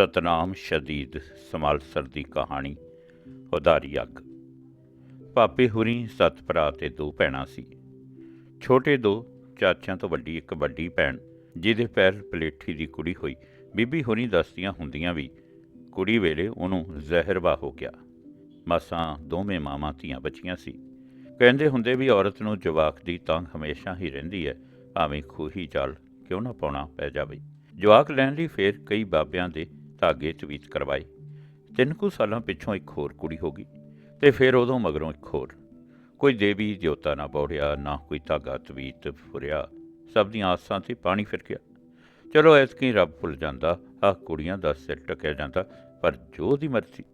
ਸਤਨਾਮ ਸ਼ਦੀਦ ਸਮਾਲਸਰ ਦੀ ਕਹਾਣੀ, ਉਧਾਰੀ ਅੱਗ। ਪਾਪੇ ਹੁਰੀ ਸੱਤ ਭਰਾ ਤੇ ਦੋ ਭੈਣਾਂ ਸੀ। ਛੋਟੇ ਦੋ ਚਾਚਿਆਂ ਤੋਂ ਵੱਡੀ ਇੱਕ ਵੱਡੀ ਭੈਣ, ਜਿਹਦੇ ਪੈਰ ਪਲੇਠੀ ਦੀ ਕੁੜੀ ਹੋਈ। ਬੀਬੀ ਹੁਰੀ ਦੱਸਦੀਆਂ ਹੁੰਦੀਆਂ ਵੀ ਕੁੜੀ ਵੇਲੇ ਉਹਨੂੰ ਜ਼ਹਿਰਵਾ ਹੋ ਗਿਆ। ਮਸਾਂ ਦੋਵੇਂ ਮਾਵਾਂ ਧੀਆਂ ਬਚੀਆਂ ਸੀ। ਕਹਿੰਦੇ ਹੁੰਦੇ ਵੀ ਔਰਤ ਨੂੰ ਜਵਾਕ ਦੀ ਤੰਗ ਹਮੇਸ਼ਾ ਹੀ ਰਹਿੰਦੀ ਹੈ, ਭਾਵੇਂ ਖੂਹੀ ਜਲ ਕਿਉਂ ਨਾ ਪਾਉਣਾ ਪੈ ਜਾਵੇ। ਜਵਾਕ ਲੈਣ ਲਈ ਫੇਰ ਕਈ ਬਾਬਿਆਂ ਦੇ ਧਾਗੇ ਤਵੀਤ ਕਰਵਾਏ। ਤਿੰਨ ਕੁ ਸਾਲਾਂ ਪਿੱਛੋਂ ਇੱਕ ਹੋਰ ਕੁੜੀ ਹੋ ਗਈ ਤੇ ਫਿਰ ਉਦੋਂ ਮਗਰੋਂ ਇੱਕ ਹੋਰ। ਕੋਈ ਦੇਵੀ ਦੇਵਤਾ ਨਾ ਬੋੜਿਆ, ਨਾ ਕੋਈ ਧਾਗਾ ਤਵੀਤ ਫੁਰਿਆ। ਸਭ ਦੀਆਂ ਆਸਾਂ ਤੇ ਪਾਣੀ ਫਿਰ ਗਿਆ ਚਲੋ ਐਤਕੀ ਰੱਬ ਭੁੱਲ ਜਾਂਦਾ ਆ ਕੁੜੀਆਂ ਦਾ ਸਿਰ ਟਕਿਆ ਜਾਂਦਾ, ਪਰ ਜੋ ਦੀ ਮਰਜ਼ੀ।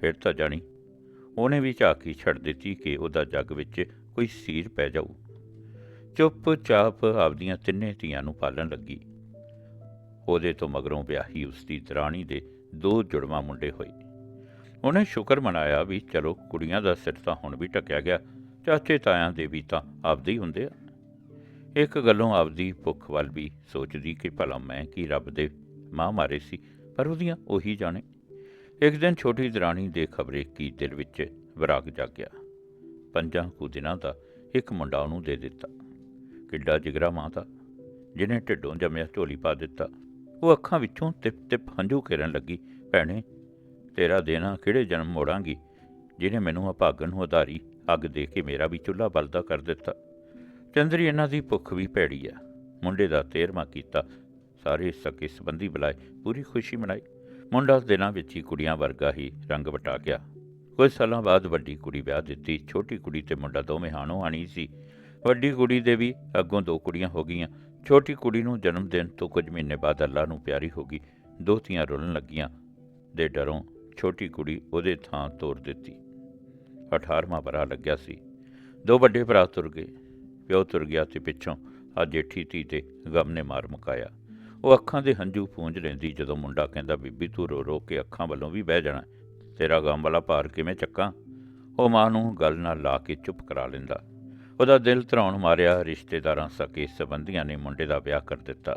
ਫਿਰ ਤਾਂ ਜਾਣੀ, ਉਹਨੇ ਵੀ ਝਾਕੀ ਛੱਡ ਦਿੱਤੀ ਕਿ ਉਹਦਾ ਜੱਗ ਵਿੱਚ ਕੋਈ ਸੀਰ ਪੈ ਜਾਊ। ਚੁੱਪ-ਚਾਪ ਆਪਦੀਆਂ ਤਿੰਨੇ ਧੀਆਂ ਨੂੰ ਪਾਲਣ ਲੱਗੀ। ਉਹਦੇ ਤੋਂ ਮਗਰੋਂ ਵਿਆਹੀ ਉਸਦੀ ਦਰਾਣੀ ਦੇ ਦੋ ਜੁੜਵਾ ਮੁੰਡੇ ਹੋਏ। ਉਹਨੇ ਸ਼ੁਕਰ ਮਨਾਇਆ ਵੀ ਚਲੋ ਕੁੜੀਆਂ ਦਾ ਸਿਰ ਤਾਂ ਹੁਣ ਵੀ ਟਕਿਆ ਗਿਆ, ਚਾਚੇ ਤਾਇਆਂ ਦੇ ਵੀ ਤਾਂ ਆਪਦੇ ਹੀ ਹੁੰਦੇ ਆ। ਇੱਕ ਗੱਲੋਂ ਆਪਦੀ ਭੁੱਖ ਵੱਲ ਵੀ ਸੋਚਦੀ ਕਿ ਭਲਾ ਮੈਂ ਕੀ ਰੱਬ ਦੇ ਮਾਂ ਮਾਰੇ ਸੀ, ਪਰ ਉਹਦੀਆਂ ਉਹੀ ਜਾਣੇ। ਇੱਕ ਦਿਨ ਛੋਟੀ ਦਰਾਣੀ ਦੇ ਖਬਰੇ ਕੀ ਦਿਲ ਵਿੱਚ ਵਿਰਾਗ ਜਾਗਿਆ। ਪੰਜਾਂ ਕੁ ਦਿਨਾਂ ਦਾ ਇੱਕ ਮੁੰਡਾ ਉਹਨੂੰ ਦੇ ਦਿੱਤਾ। ਕਿੱਡਾ ਜਿਗਰਾ ਮਾਂ ਦਾ, ਜਿਹਨੇ ਢਿੱਡੋਂ ਜੰਮਿਆ ਝੋਲੀ ਪਾ ਦਿੱਤਾ। ਉਹ ਅੱਖਾਂ ਵਿੱਚੋਂ ਟਿਪ ਟਿਪ ਹੰਝੂ ਖੇਰਨ ਲੱਗੀ, ਭੈਣੇ, ਤੇਰਾ ਦੇਣਾ ਕਿਹੜੇ ਜਨਮ ਮੋੜਾਂਗੀ? ਜਿਹਨੇ ਮੈਨੂੰ ਅਭਾਗਨ ਨੂੰ ਉਧਾਰੀ, ਅੱਗ ਦੇ ਕੇ ਮੇਰਾ ਵੀ ਚੁੱਲ੍ਹਾ ਬਲਦਾ ਕਰ ਦਿੱਤਾ। ਚੰਦਰੀ ਇਹਨਾਂ ਦੀ ਭੁੱਖ ਵੀ ਭੈੜੀ ਆ। ਮੁੰਡੇ ਦਾ ਤੇਰਮਾ ਕੀਤਾ, ਸਾਰੇ ਸਕੇ ਸੰਬੰਧੀ ਬੁਲਾਏ, ਪੂਰੀ ਖੁਸ਼ੀ ਮਨਾਈ। ਮੁੰਡਾ ਦਿਨਾਂ ਵਿੱਚ ਹੀ ਕੁੜੀਆਂ ਵਰਗਾ ਹੀ ਰੰਗ ਵਟਾ ਗਿਆ। ਕੁਝ ਸਾਲਾਂ ਬਾਅਦ ਵੱਡੀ ਕੁੜੀ ਵਿਆਹ ਦਿੱਤੀ, ਛੋਟੀ ਕੁੜੀ ਤੇ ਮੁੰਡਾ ਦੋਵੇਂ ਹਾਣੋ ਆਣੀ ਸੀ। ਵੱਡੀ ਕੁੜੀ ਦੇ ਵੀ ਅੱਗੋਂ ਦੋ ਕੁੜੀਆਂ ਹੋ ਗਈਆਂ। ਛੋਟੀ ਕੁੜੀ ਨੂੰ ਜਨਮ ਦਿਨ ਤੋਂ ਕੁਝ ਮਹੀਨੇ ਬਾਅਦ ਅੱਲਾ ਨੂੰ ਪਿਆਰੀ ਹੋ ਗਈ। ਦੋ ਧੀਆਂ ਰੁਲਣ ਲੱਗੀਆਂ ਦੇ ਡਰੋਂ ਛੋਟੀ ਕੁੜੀ ਉਹਦੇ ਥਾਂ ਤੋਰ ਦਿੱਤੀ। 18ਵਾਂ ਭਰਾ ਲੱਗਿਆ ਸੀ। ਦੋ ਵੱਡੇ ਭਰਾ ਤੁਰ ਗਏ। ਪਿਓ ਤੁਰ ਗਿਆ ਤੇ ਪਿੱਛੋਂ ਆ ਜੇਠੀ ਧੀ ਤੇ ਗਮ ਨੇ ਮਾਰ ਮੁਕਾਇਆ। ਉਹ ਅੱਖਾਂ ਦੇ ਹੰਝੂ ਪੂੰਝ ਲੈਂਦੀ ਜਦੋਂ ਮੁੰਡਾ ਕਹਿੰਦਾ, ਬੀਬੀ, ਤੂੰ ਰੋ ਰੋ ਕੇ ਅੱਖਾਂ ਵੱਲੋਂ ਵੀ ਬਹਿ ਜਾਣਾ। ਤੇਰਾ ਗਮ ਵਾਲਾ ਭਾਰ ਕਿਵੇਂ ਚੱਕਾਂ? ਉਹ ਮਾਂ ਨੂੰ ਗੱਲ ਨਾਲ ਲਾ ਕੇ ਚੁੱਪ ਕਰਾ ਲੈਂਦਾ। ਉਹਦਾ ਦਿਲ ਧਰਾਉਣ ਮਾਰਿਆ, ਰਿਸ਼ਤੇਦਾਰਾਂ ਸਕੇ ਸਬੰਧੀਆਂ ਨੇ ਮੁੰਡੇ ਦਾ ਵਿਆਹ ਕਰ ਦਿੱਤਾ।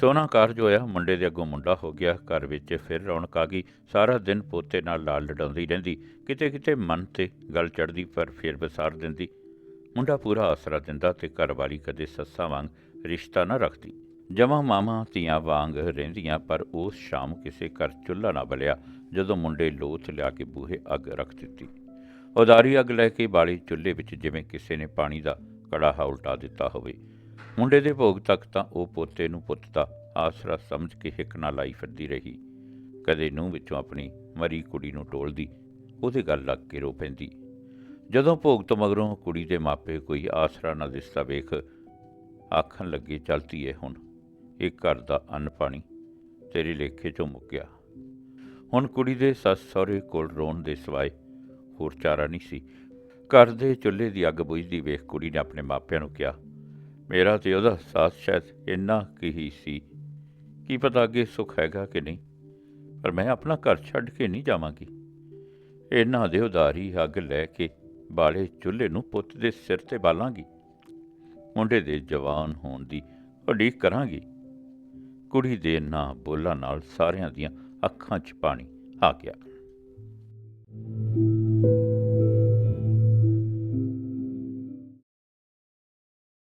ਸੋਨਾ ਕਾਰਜ ਹੋਇਆ, ਮੁੰਡੇ ਦੇ ਅੱਗੋਂ ਮੁੰਡਾ ਹੋ ਗਿਆ, ਘਰ ਵਿੱਚ ਫਿਰ ਰੌਣਕ ਆ ਗਈ, ਸਾਰਾ ਦਿਨ ਪੋਤੇ ਨਾਲ ਲਾਲ ਲਡਾਉਂਦੀ ਰਹਿੰਦੀ ਕਿਤੇ ਕਿਤੇ ਮਨ ਤੇ ਗੱਲ ਚੜਦੀ ਪਰ ਫਿਰ ਵਿਸਾਰ ਦਿੰਦੀ। ਮੁੰਡਾ ਪੂਰਾ ਆਸਰਾ ਦਿੰਦਾ ਤੇ ਘਰ ਵਾਲੀ ਕਦੇ ਸੱਸਾਂ ਵਾਂਗ ਰਿਸ਼ਤਾ ਨਾ ਰੱਖਦੀ। ਜਮਾਂ ਮਾਮਾ ਧੀਆਂ ਵਾਂਗ ਰਹਿੰਦੀਆਂ, ਪਰ ਉਸ ਸ਼ਾਮ ਕਿਸੇ ਘਰ ਚੁੱਲ੍ਹਾ ਨਾ ਬਲਿਆ, ਜਦੋਂ ਮੁੰਡੇ ਲੋਥ ਲਿਆ ਕੇ ਬੂਹੇ ਅੱਗ ਰੱਖ ਦਿੱਤੀ। ਉਦਾਰੀ ਅੱਗ ਲੈ ਕੇ ਬਾਲੀ ਚੁੱਲ੍ਹੇ ਵਿੱਚ ਜਿਵੇਂ ਕਿਸੇ ਨੇ ਪਾਣੀ ਦਾ ਕੜਾਹਾ ਉਲਟਾ ਦਿੱਤਾ ਹੋਵੇ। ਮੁੰਡੇ ਦੇ ਭੋਗ ਤੱਕ ਤਾਂ ਉਹ ਪੋਤੇ ਨੂੰ ਪੁੱਤ ਦਾ ਆਸਰਾ ਸਮਝ ਕੇ ਹਿੱਕ ਨਾਲ ਲਾਈ ਫਿਰਦੀ ਰਹੀ। ਕਦੇ ਨੂੰ ਵਿੱਚੋਂ ਆਪਣੀ ਮਰੀ ਕੁੜੀ ਨੂੰ ਟੋਲਦੀ, ਉਹਦੇ ਗੱਲ ਲੱਗ ਕੇ ਰੋ ਪੈਂਦੀ। ਜਦੋਂ ਭੋਗ ਤੋਂ ਮਗਰੋਂ ਕੁੜੀ ਦੇ ਮਾਪੇ ਕੋਈ ਆਸਰਾ ਨਾ ਦਿਸਦਾ ਵੇਖ ਆਖਣ ਲੱਗੇ ਚਲਤੀ ਏ ਹੁਣ, ਇਹ ਘਰ ਦਾ ਅੰਨ ਪਾਣੀ ਤੇਰੇ ਲੇਖੇ ਚੋਂ ਮੁੱਕਿਆ। ਹੁਣ ਕੁੜੀ ਦੇ ਸੱਸ ਸਹੁਰੇ ਕੋਲ ਰੋਣ ਦੇ ਸਿਵਾਏ ਹੋਰ ਚਾਰਾ ਨਹੀਂ ਸੀ। ਘਰ ਦੇ ਚੁੱਲ੍ਹੇ ਦੀ ਅੱਗ ਬੁਝਦੀ ਵੇਖ ਕੁੜੀ ਨੇ ਆਪਣੇ ਮਾਪਿਆਂ ਨੂੰ ਕਿਹਾ, ਮੇਰਾ ਤੇ ਉਹਦਾ ਸਾਥ ਸ਼ਾਇਦ ਇੰਨਾ ਕੀ ਹੀ ਸੀ। ਕੀ ਪਤਾ ਅੱਗੇ ਸੁੱਖ ਹੈਗਾ ਕਿ ਨਹੀਂ? ਪਰ ਮੈਂ ਆਪਣਾ ਘਰ ਛੱਡ ਕੇ ਨਹੀਂ ਜਾਵਾਂਗੀ। ਇਹਨਾਂ ਦੇ ਉਦਾਰੀ ਅੱਗ ਲੈ ਕੇ ਬਾਲੇ ਚੁੱਲ੍ਹੇ ਨੂੰ ਪੁੱਤ ਦੇ ਸਿਰ ਤੇ ਬਾਲਾਂਗੀ। ਮੁੰਡੇ ਦੇ ਜਵਾਨ ਹੋਣ ਦੀ ਉਡੀਕ ਕਰਾਂਗੀ। ਕੁੜੀ ਦੇ ਨਾ ਬੋਲਾਂ ਨਾਲ ਸਾਰਿਆਂ ਦੀਆਂ ਅੱਖਾਂ 'ਚ ਪਾਣੀ ਆ ਗਿਆ।